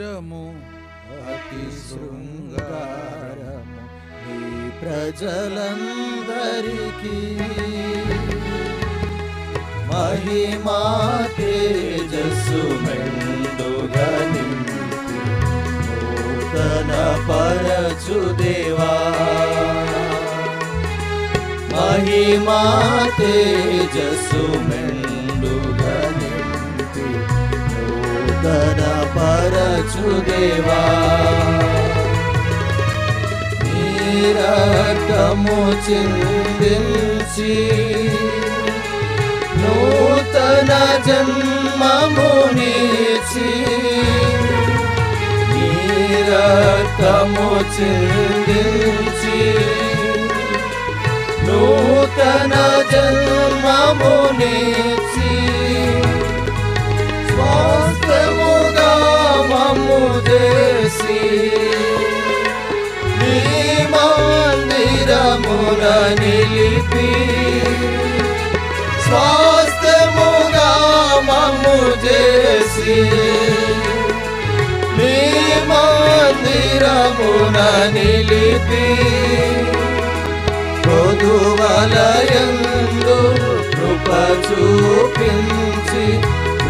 మందిరము అతి శృంగారము. ఈ ప్రజలందరికీ మహిమా తేజస్సు మెండుగా నూతన పరచు దేవా. మహిమా తేజస్సు మెండుగా నూతన పరచు దేవా రక్తము చిందించి నూతన జన్మమునిచి రక్తము చిందించి నూతన జన్మమునిచి స్వాస్థ్యముగా మమ్ము చేసి నీ మందిరమున నిలిపి స్వాస్థ్యముగా మమ్ము చేసి నీ మందిరమున నిలిపి పొదువలయందు కృప చూపించి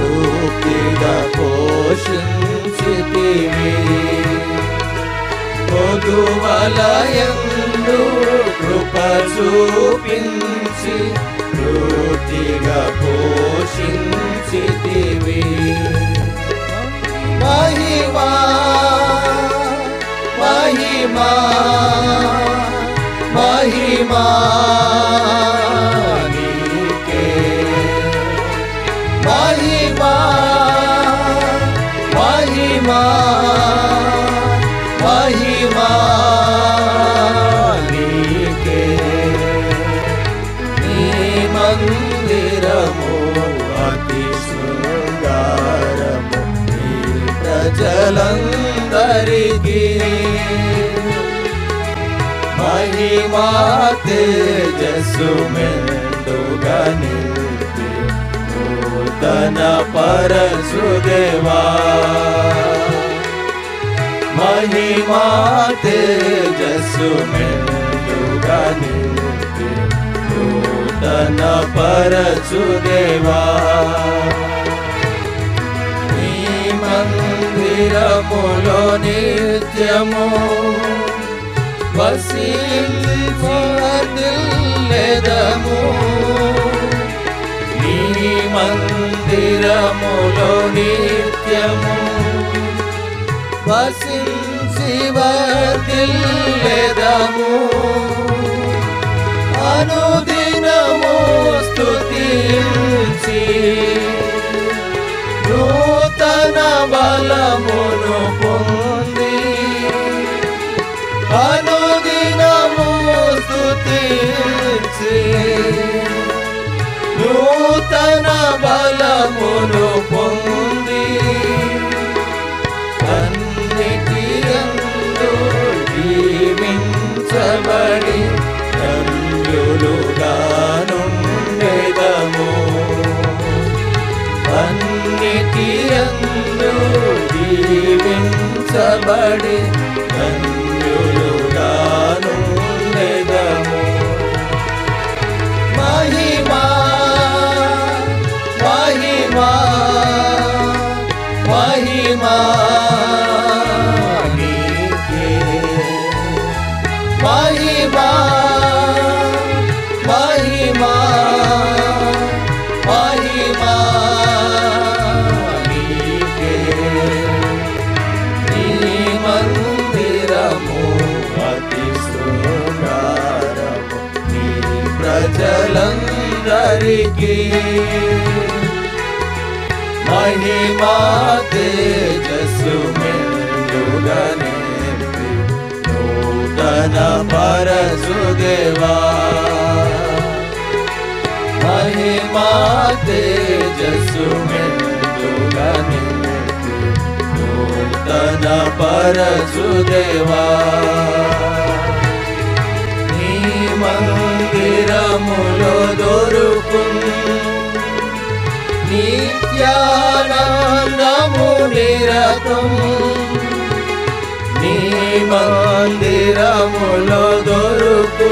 తృప్తిగా పోషించితివి పొదువలయందు కృప చూపించి తృప్తిగా పోషించితివి మహిమా మహిమా మహిమా. ಮಹಿಮಾತೆ ಜಸ್ಸು ಮೆಂದುಗನಿತೆ ನೂತನ ಪರಸುದೇವಾ ಮಹಿಮಾತೆ ಜಸ್ಸು ಮೆಂದುಗನಿತೆ ನೂತನ ಪರಸುದೇವಾ ಈ ಮಂದಿರ ಮುಲೋ ನಿತ್ಯಮೋ మందిరములో నిత్యము వసీలెదము నీ మందిరములో నిత్యము. వసించి వర్దిల్లెదము అనుదినము స్తుతించి నూతన బలమును నూతన బలమును పొంది అన్నిటి యందు జీవించబడి ధన్యులుగా నుండెదము అన్నిటి యందు జీవించబడి ధన్యులుగా करके महिमा तेजस में नूडने नूतन परसुदेवा महिमा तेजस में नूडने नूतन परसुदेवा నిత్యానందము నీ మందిరములో దొరుకు.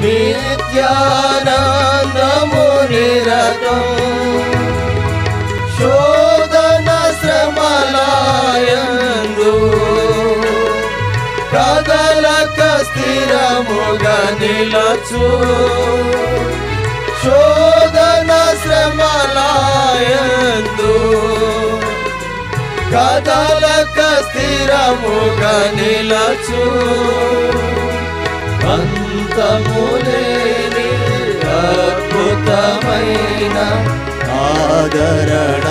నిత్యానందము నిరతం. శోధన శ్రమలాయందు కదలక స్థిరముగా నిలచు. శో శ్రమలాయందు కదలక స్థిరముగా నిలచు. అంతములేని అద్భుతమైన ఆదరణ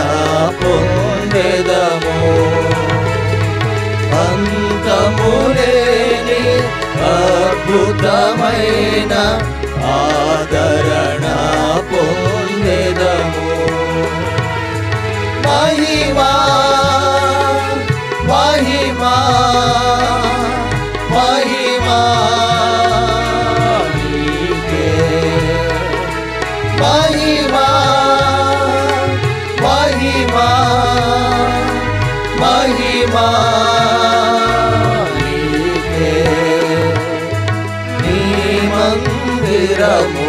పొందెదము. అంతములేని అద్భుతమైన ఆ మహిమా నీకే. నీ మందిరము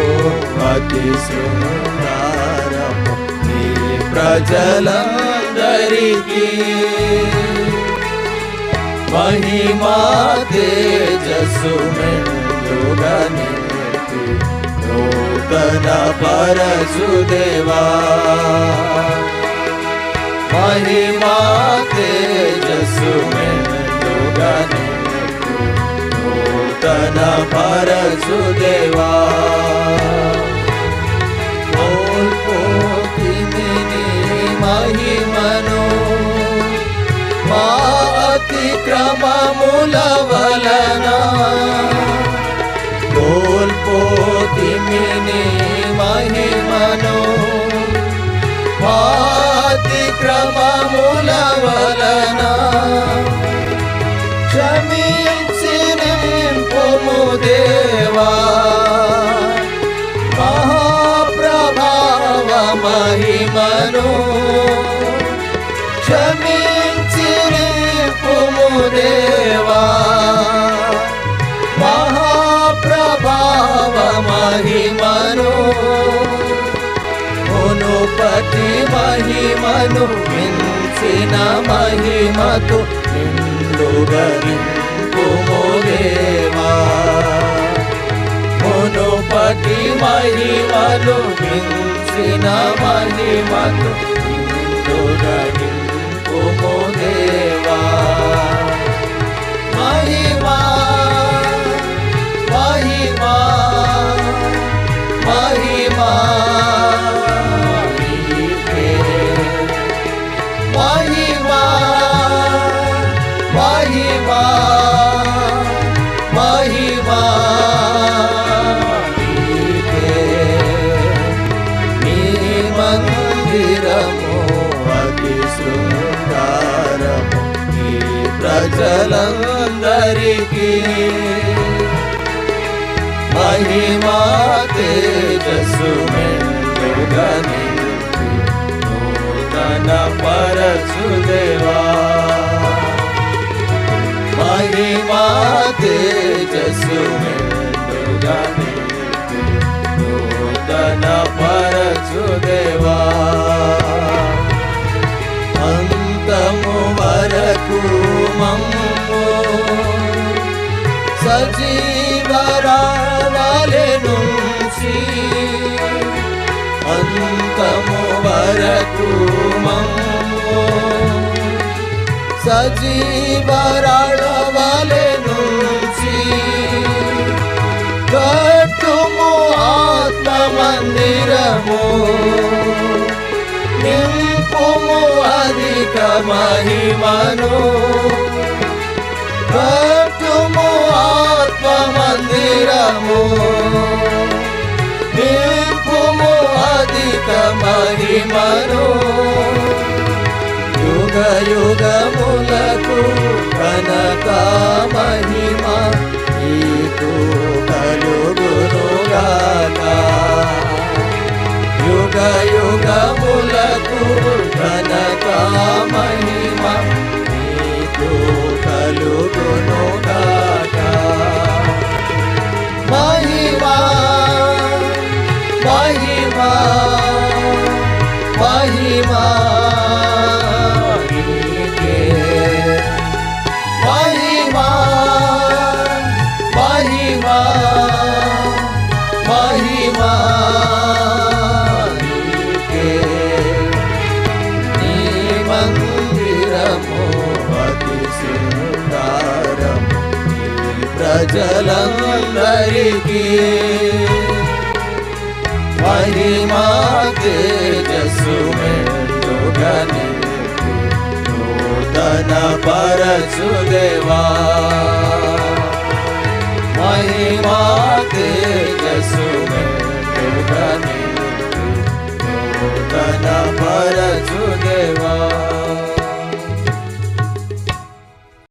అతి శృంగారము నీ ప్రజలందరికీ మహిమా తేజస్సు మెండుగా నింపి నూతన పరశుదేవా महिमा तेजस में दुगन नूतन परशुदेवा महिमनो मा अतिक्रममुलवलना गोल्पोतिमिनि महिमनो అతిక్రమముల వలన క్షమించి నింపుము దేవా మహాప్రభావ మహిమను క్షమించి ಿ ಮಹಿಮನು ಮಿಂಚಿನ ಮಹಿಮತು ನಿಂದುಗರಿಂಪುಮೋದೇವಾ ಮುನುಪತಿ ಮಹಿಮನು ಮಿಂಚಿನ ಮಹಿಮತು ನಿಂದುಗರಿಂಪುಮೋದ महिमा महिमा मन्दिरमो अति सुन्दरमो प्रचलन्दरिकी महिमा तेजसु नूतन परसुदे తేజస్సు మెండుగా నింపి నూతన పరచుదేవా అంతము వరకు మమ్ము సజీవరావాలె నుంచి అంతము వరకు మమ్ము మందిరము. నింపుము అధిక మహిమను. కట్టుము ఆత్మ మందిరము. నింపుము అధిక మహిమను. యుగ యుగములకు కనక మహిమా. యుగయుగములకు ఘనత మహిమ నీకు కలుగును గాక మహిమా మహిమా మహిమా మహిమా మహిమా जलंधर की। महिमा तेजसु में जोगनी नूतन परशुदेवा महिमा तेजसु में जोगनी नूतन परशुदेवा